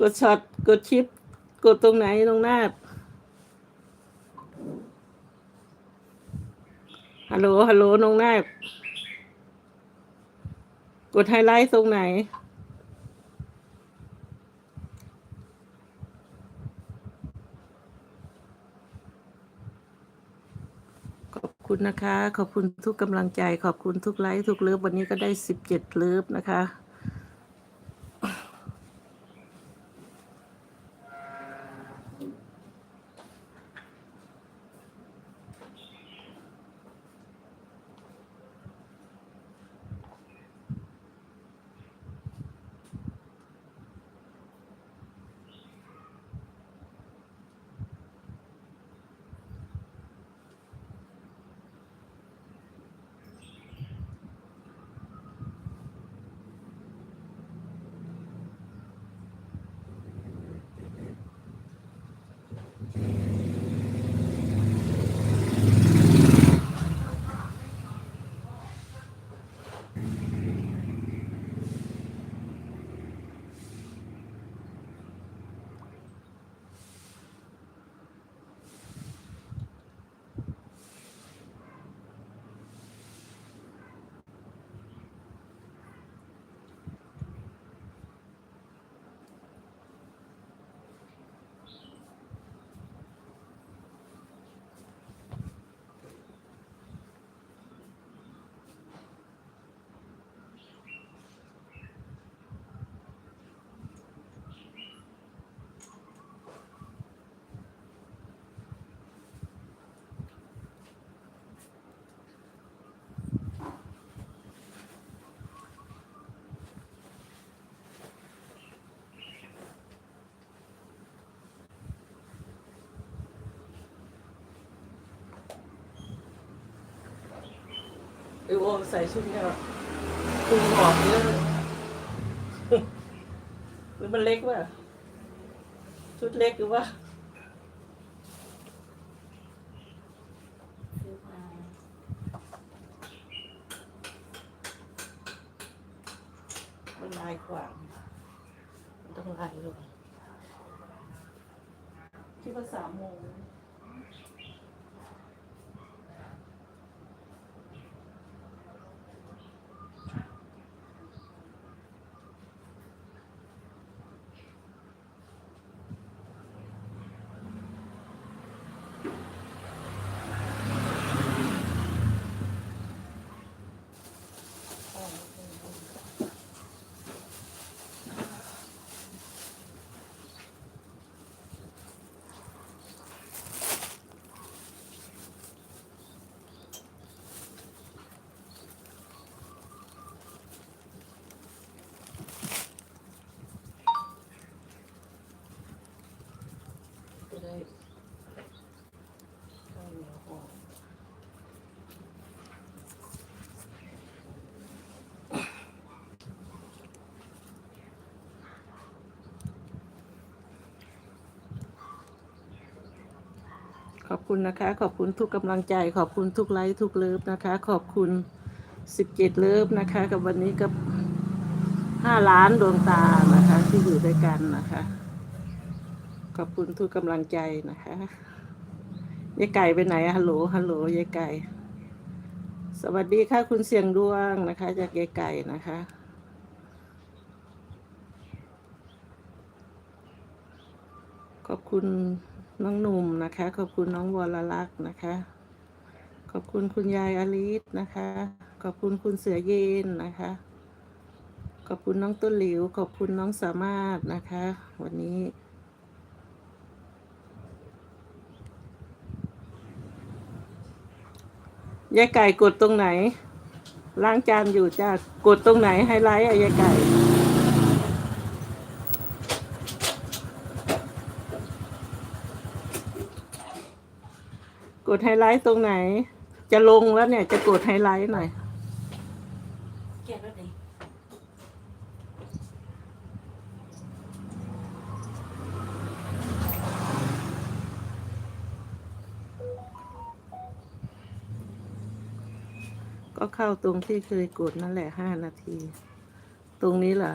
กดช็อตกดชิป กดตรงไหนตรงหน้าฮัลโหลฮัลโหลน้องนาบกดไฮไลท์ตรงไหน ขอบคุณนะคะ ขอบคุณทุกกำลังใจ ขอบคุณทุกไลค์ทุกเลิฟวันนี้ก็ได้สิบเจ็ดเลิฟนะคะ ไอโอใส่ชุดเนี่ยคุมออกเยอะหรือมันเล็กวะชุดเล็กหรือว่ามันลายกว่ามันต้องลายลงคิดว่าสามโมง ข้าวเหนียวห่อขอบคุณนะคะ ขอบคุณทุกกำลังใจ ขอบคุณทุกไลค์ทุกเลิฟนะคะ ขอบคุณสิบเจ็ดเลิฟนะคะ กับวันนี้กับห้าล้านดวงตานะคะ ที่อยู่ด้วยกันนะคะ ขอบคุณทุกกำลังใจนะคะยายไก่ไปไหนอะฮัลโหลฮัลโหลยายไก่ สวัสดีค่ะคุณเสียงดวงนะคะ จากยายไก่นะคะขอบคุณน้องหนุ่มนะคะ ขอบคุณน้องวรลักษณ์นะคะ ขอบคุณคุณยายอลิสนะคะ ขอบคุณคุณเสือเย็นนะคะ ขอบคุณน้องต้นหลิว ขอบคุณน้องสามารถนะคะ วันนี้ ยายไก่กดตรงไหน ล้างจานอยู่จ้ากดตรงไหนไฮไลท์อะยายไก่ กดไฮไลท์ตรงไหน จะลงแล้วเนี่ยจะกดไฮไลท์หน่อยเก็บไว้ดิ ก็เข้าตรงที่เคยกดนั่นแหละห้านาที ตรงนี้เหรอ